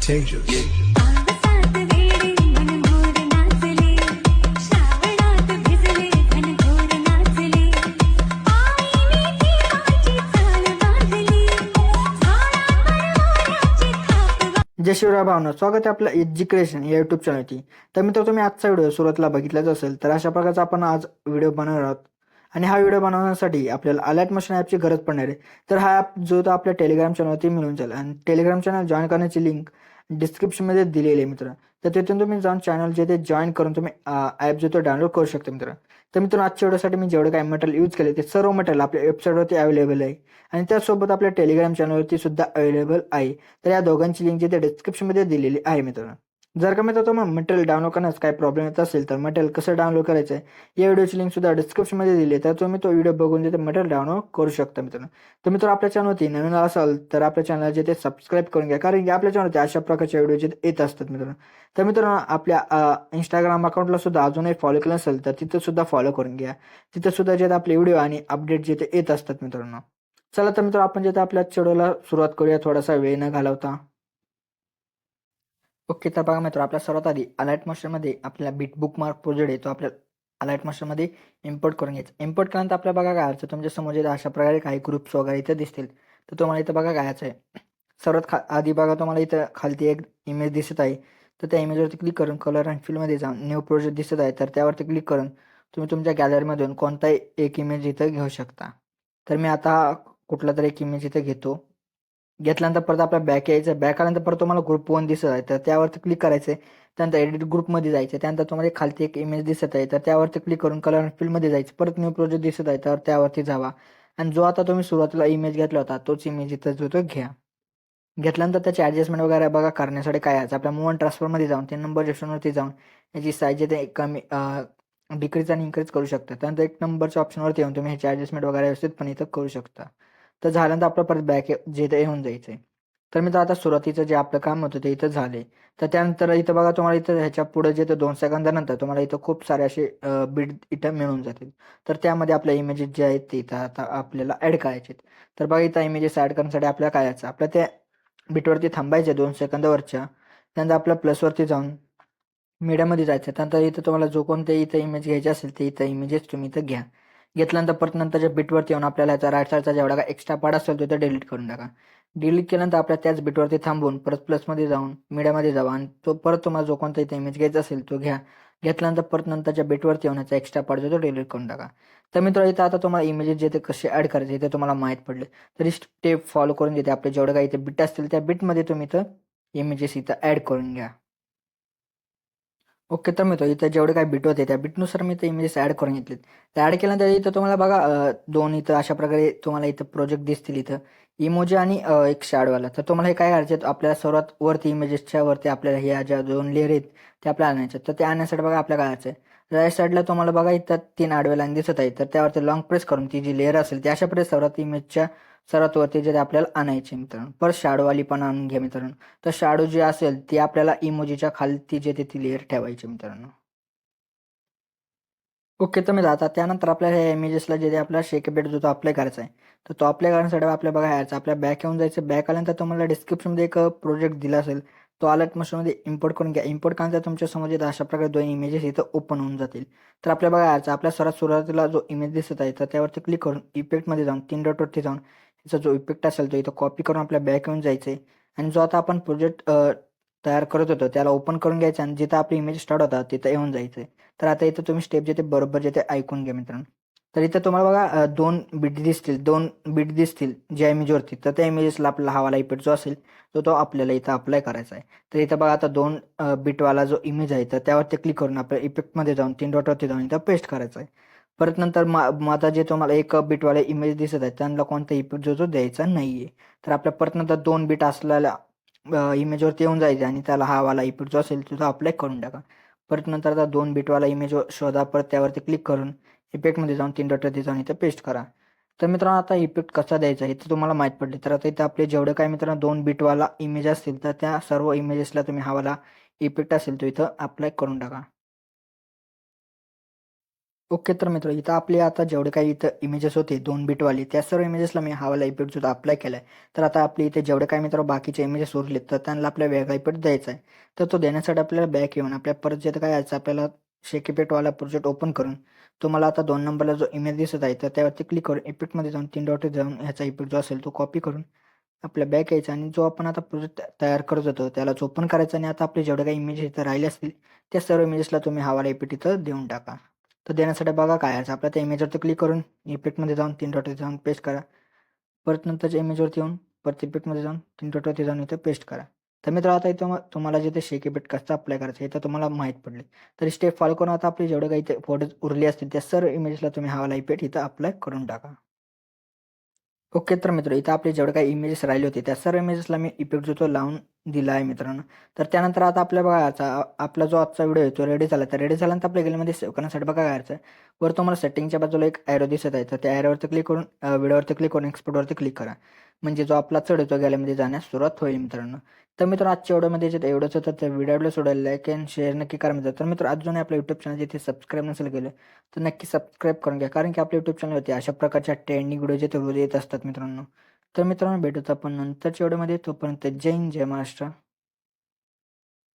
Tejas. जय शिवराय भावना. स्वागत आहे आपलं एज्युकेशन या युट्यूब चॅनलची तर मित्र तुम्ही आजचा व्हिडिओ सुरुवातीला बघितलाच असेल तर अशा प्रकारचा आपण आज व्हिडिओ बनवणार आहोत. आणि हा व्हिडिओ बनवण्यासाठी आपल्याला अलर्ट मशीन ॲपची गरज पडणार आहे. तर हा ॲप जो तो आपल्या टेलिग्राम चॅनलवरती मिळून जाईल. आणि टेलिग्राम चॅनल जॉईन करण्याची लिंक डिस्क्रिप्शनमध्ये दिलेली आहे मित्र तर तिथून तुम्ही जाऊन चॅनल जे ते जॉईन करून तुम्ही ॲप जो तो डाउनलोड करू शकता मित्र तर मित्रांनो आजच्या व्हिडिओसाठी मी जेवढं काही मटेरियल यूज केले ते सर्व मटेरियल आपल्या वेबसाईटवरती अवेलेबल आहे. आणि त्यासोबत आपल्या टेलिग्राम चॅनलवरती सुद्धा अवेलेबल आहे. तर या दोघांची लिंक जे ते डिस्क्रिप्शनमध्ये दिलेली आहे मित्रांनो. जर का मित्र तुम्हाला मटेरियल डाउनलोड करण्यास काही प्रॉब्लेम येत असेल तर मटेरियल कसं डाउनलोड करायचं आहे? या व्हिडिओची लिंक सुद्धा डिस्क्रिप्शनमध्ये दिली तर तुम्ही तो व्हिडिओ बघून तिथे मटेरियल डाउनलोड करू शकता मित्रांनो. तर मित्र आपल्या चॅनलवरती नवीन असाल तर आपल्या चॅनल जे ते सबस्क्राईब करून घ्या. कारण की आपल्या चॅनलवरती अशा प्रकारचे व्हिडिओ जे येत असतात मित्रांनो. तर मित्रांनो आपल्या इंस्टाग्राम अकाउंटला सुद्धा अजूनही फॉलो केलं असेल तर तिथं सुद्धा फॉलो करून घ्या. तिथं सुद्धा जे आपले व्हिडिओ आणि अपडेट जे येत असतात मित्रांनो. चला तर मित्र आपण जे आपल्या व्हिडिओला सुरुवात करूया. थोडासा वेळ न घालवता. ओके तर बघा मित्र आपल्या सर्वात आधी अलाइट मास्टरमध्ये आपल्याला बीट बुक मार्क प्रोजेक्ट आहे तो आपल्या अलाइट मास्टरमध्ये इम्पोर्ट करून घ्यायचा. इम्पोर्ट केल्यानंतर आपल्या बघा काय अर्थ तुमच्यासमोर इथं अशा प्रकारे काही ग्रुप्स वगैरे इथं दिसतील. तर तुम्हाला इथं बघा कायचं आहे सर्वात खा आधी बघा तुम्हाला इथं खालती एक इमेज दिसत आहे. तर त्या इमेजवरती क्लिक करून कलर अँड फिल्डमध्ये जाऊन न्यू प्रोजेक्ट दिसत आहे. तर त्यावरती क्लिक करून तुम्ही तुमच्या गॅलरीमधून कोणताही एक इमेज इथं घेऊ शकता. तर मी आता कुठला तरी एक इमेज इथं घेतो. घेतल्यानंतर परत आपला बॅक यायचं. बॅक आल्यानंतर परत तुम्हाला ग्रुप वन दिसत आहे. तर त्यावरती क्लिक करायचं त्यानंतर एडिट ग्रुपमध्ये जायचं त्यानंतर तुम्हाला खालती एक इमेज दिसत आहे. तर त्यावरती क्लिक करून कलर अँड फिल्डमध्ये जायचं. परत न्यू प्रोजेक्ट दिसत आहे. तर त्यावरती जावा. आणि जो आता तुम्ही सुरुवातीला इमेज घेतला होता तोच इमेज इथं जो तो घ्या. घेतल्यानंतर त्याची ॲडजस्टमेंट वगैरे बघा करण्यासाठी काय आहे. आपल्या मूव ट्रान्सफरमध्ये जाऊन तीन नंबर जेस्टनवरती जाऊन याची साईज आहे ते कमी डिक्रीज आणि इन्क्रीज करू शकता. त्यानंतर एक नंबरच्या ऑप्शनवरती येऊन तुम्ही ह्याची ॲडजस्टमेंट वगैरे व्यवस्थितपणे इथं करू शकता. तर झाल्यानंतर आपलं परत बॅक जे ते येऊन जायचं आहे तर मी तर आता सुरुवातीचं जे आपलं काम होतं ते इथं झाले तर त्यानंतर इथं बघा तुम्हाला इथं ह्याच्या पुढे जे दोन सेकंदानंतर तुम्हाला इथं खूप सारे असे बीड इथं मिळून जातील. तर त्यामध्ये आपल्या इमेजेस जे आहेत ते इथं आता आपल्याला ॲड करायचे आहेत. तर बघा इथं इमेजेस ॲड करण्यासाठी आपल्याला काय यायचं? आपल्या त्या बीटवरती थांबायचे दोन सेकंदावरच्या. त्यानंतर आपल्या प्लसवरती जाऊन मीडियामध्ये जायचं त्यानंतर इथं तुम्हाला जो कोणते इथं इमेज घ्यायचे असेल ते इथं इमेजेस तुम्ही इथं घ्या. घेतल्यानंतर परत नंतरच्या बीटवरती येऊन आपल्याला याचा राईट साईडचा जेवढा काय एक्स्ट्रा पार्ट असेल तो ते डिलीट करून टाका. डिलीट केल्यानंतर आपल्या त्याच बीटवरती थांबून परत प्लसमध्ये जाऊन मीडियामध्ये जावा आणि तो परत तुम्हाला जो कोणता इथं इमेज घ्यायचा असेल तो घ्या. घेतल्यानंतर परत नंतरच्या बीटवरती येऊन याचा एक्स्ट्रा पार्ट जो तो डिलीट करून टाका. तर मित्र इथं आता तुम्हाला इमेजेस जे ते कसे ॲड करायचे ते तुम्हाला माहीत पडले. तरी स्टेप फॉलो करून देते आपले जेवढं काही इथे बीट असतील त्या बीटमध्ये तुम्ही इथं इमेजेस इथं ॲड करून घ्या. ओके तर मित्र इथं जेवढे काय बीट होते त्या बीटनुसार मी इथं इमेजेस ॲड करून घेतलेत. तर ॲड केल्यानंतर इथं तुम्हाला बघा दोन इथं अशा प्रकारे तुम्हाला इथं प्रोजेक्ट दिसतील इथं. इमोजी आणि अं, एक शॅडवाला तर तुम्हाला हे काय करायचे आहेत? आपल्याला सर्वात वरती इमेजेसच्या वरती आपल्याला ह्या ज्या दोन लेअर आहेत ते आपल्याला आणायचे तर ते आणण्यासाठी बघा आपल्याला काय करायचं आहे राईट साईडला तुम्हाला बघा इथं तीन आडव्या लाईन दिसत आहे तर त्यावरती लॉंग प्रेस करून ती जी लेअर असेल ती अशा प्रकारे सर्वात इमेजच्या सर्वात वरती जे आपल्याला आणायचे मित्रांनो. परत शाडूवाली पण आणून घ्या मित्रांनो. तर शाडू जे असेल ती आपल्याला इमोजीच्या खालती जे ते ती लेअर ठेवायची मित्रांनो. ओके तर मी जाता त्यानंतर आपल्याला ह्या इमेजेसला जे आपला शेक बेट जो तो अप्लाय करायचा आहे तर तो अप्लाय करण्यासाठी आपल्या बघा आपल्या बॅक येऊन जायचं. बॅक आल्यानंतर तुम्हाला डिस्क्रिप्शनमध्ये एक प्रोजेक्ट दिला असेल तो अलर्ट मशीनमध्ये इम्पोर्ट करून घ्या. इम्पोर्ट केल्यानंतर तुमच्यासमोर येतं अशा प्रकारे दोन इमेजेस इथं ओपन होऊन जातील. तर आपल्या बघा आपल्या सर्वात सुरुवातीला जो इमेज दिसत आहे तर त्यावरती क्लिक करून इफेक्टमध्ये जाऊन तीन डॉटवरती जाऊन त्याचा जो इफेक्ट असेल तो इथं कॉपी करून आपल्या बॅक येऊन जायचं आहे आणि जो आता आपण प्रोजेक्ट तयार करत होतो त्याला ओपन करून घ्यायचं आणि जिथं आपली इमेज स्टार्ट होता तिथं येऊन जायचं आहे तर आता इथं तुम्ही स्टेप जे बरोबर जे ते ऐकून घ्या मित्रांनो. तर इथं तुम्हाला बघा दोन बीट दिसतील दोन बीट दिसतील ज्या इमेजवरती तर त्या इमेजेसला आपला हवाला इफेक्ट जो असेल तो तो आपल्याला इथं अप्लाय करायचा आहे. तर इथं बघा आता दोन बीटवाला जो इमेज आहे तर त्यावरती क्लिक करून आपल्या इफेक्टमध्ये जाऊन तीन डॉटवरती जाऊन इथं पेस्ट करायचा आहे. परत नंतर मा माझा जे तुम्हाला एक बीटवाले इमेज दिसत आहे त्यांना कोणता इफेक्ट जो तो द्यायचा नाही आहे तर आपल्या परत नंतर दोन बीट असलेल्या इमेजवरती येऊन जायचं आणि त्याला हा वाला इफेक्ट जो असेल तो अप्लाय करून टाका. परत नंतर आता दोन बीटवाला इमेज शोधा परत त्यावरती क्लिक करून इफेक्टमध्ये जाऊन तीन डॉटवरती जाऊन इथं पेस्ट करा. तर मित्रांनो आता इफेक्ट कसा द्यायचा हे तर तुम्हाला माहीत पडले. तर आता इथं आपले जेवढे काय मित्रांनो दोन बीटवाला इमेज असतील तर त्या सर्व इमेजेसला तुम्ही हा वाला इफेक्ट असेल तो इथं अप्लाय करून टाका. ओके तर मित्र इथं आपले आता जेवढे काही इथं इमेजेस होते दोन बिटवाले त्या सर्व इमेजेसला मी हा वाला इफेक्ट सुद्धा अप्लाय केला आहे तर आता आपले इथे जेवढे काही मित्र बाकीचे इमेजेस उरले तर त्यांना आपल्या वेगळा इफेक्ट द्यायचा आहे. तर तो देण्यासाठी आपल्याला बॅक येऊन आपल्या परत जे काय यायचं आपल्याला शेक इफेक्टवाला प्रोजेक्ट ओपन करून तुम्हाला आता दोन नंबरला जो इमेज दिसत आहे तर त्यावरती क्लिक करून इफेक्टमध्ये जाऊन तीन डॉट जाऊन ह्याचा इफेक्ट जो असेल तो कॉपी करून आपल्या बॅक यायचा आणि जो आपण आता प्रोजेक्ट तयार करत होतो त्यालाच ओपन करायचा आणि आता आपले जेवढे काही इमेज इथं राहिले असतील त्या सर्व इमेजेसला तुम्ही हा वाला इफेक्ट इथं देऊन टाका. तर देण्यासाठी बघा काय आहे. आपल्या त्या इमेजवरती क्लिक करून इफेक्टमध्ये जाऊन तीन डॉटवरती जाऊन पेस्ट करा. परत नंतरच्या इमेजवरती येऊन परत इफेक्टमध्ये जाऊन तीन डॉटवरती जाऊन इथं पेस्ट करा. तर मित्र आता इथं मग तुम्हाला जिथे शेक इफेक्ट कसं अप्लाय करायचं हे तर तुम्हाला माहीत पडले. तर स्टेप फॉलो करून आता आपले जेवढे काही इथे फोटोज उरले असतील त्या सर्व इमेजला तुम्ही हवाला वाला इफेक्ट इथं अप्लाय करून टाका. ओके तर मित्र इथं आपले जेवढे काही इमेजेस राहिले होते त्या सर्व इमेजेसला मी इफेक्ट जो तो लावून दिला आहे मित्रांनो. तर त्यानंतर आता आपल्या बघा आपला जो आजचा व्हिडिओ आहे तो रेडी झाला. तर रेडी झाल्यानंतर आपल्या गेलमध्ये सेव्ह करण्यासाठी बघा करायचं आहे. वर तुम्हाला सेटिंगच्या बाजूला एक ॲरो दिसत आहे. तर त्या ॲरोवरती क्लिक करून व्हिडिओवरती क्लिक करून एक्सपोर्टवरती क्लिक करा. म्हणजे जो आपला चढ येतो तो गॅलरीमध्ये जाण्यास सुरुवात होईल मित्रांनो. तर मित्र आजच्या व्हिडिओमध्ये जे एवढंच होतं. तर व्हिडिओला सोडायला लाईक अँड शेअर नक्की करा मित्र तर मित्र अजूनही आपल्या यूट्यूब चॅनल जिथे सबस्क्राईब नसेल केलं तर नक्की सबस्क्राईब करून घ्या. कारण की आपल्या युट्यूब चॅनलवरती अशा प्रकारच्या ट्रेंडिंग व्हिडिओ जे रोज येत असतात मित्रांनो. तर मित्रांनो भेटूच आपण नंतरच्या व्हिडिओमध्ये. तोपर्यंत जय हिंद जय महाराष्ट्र.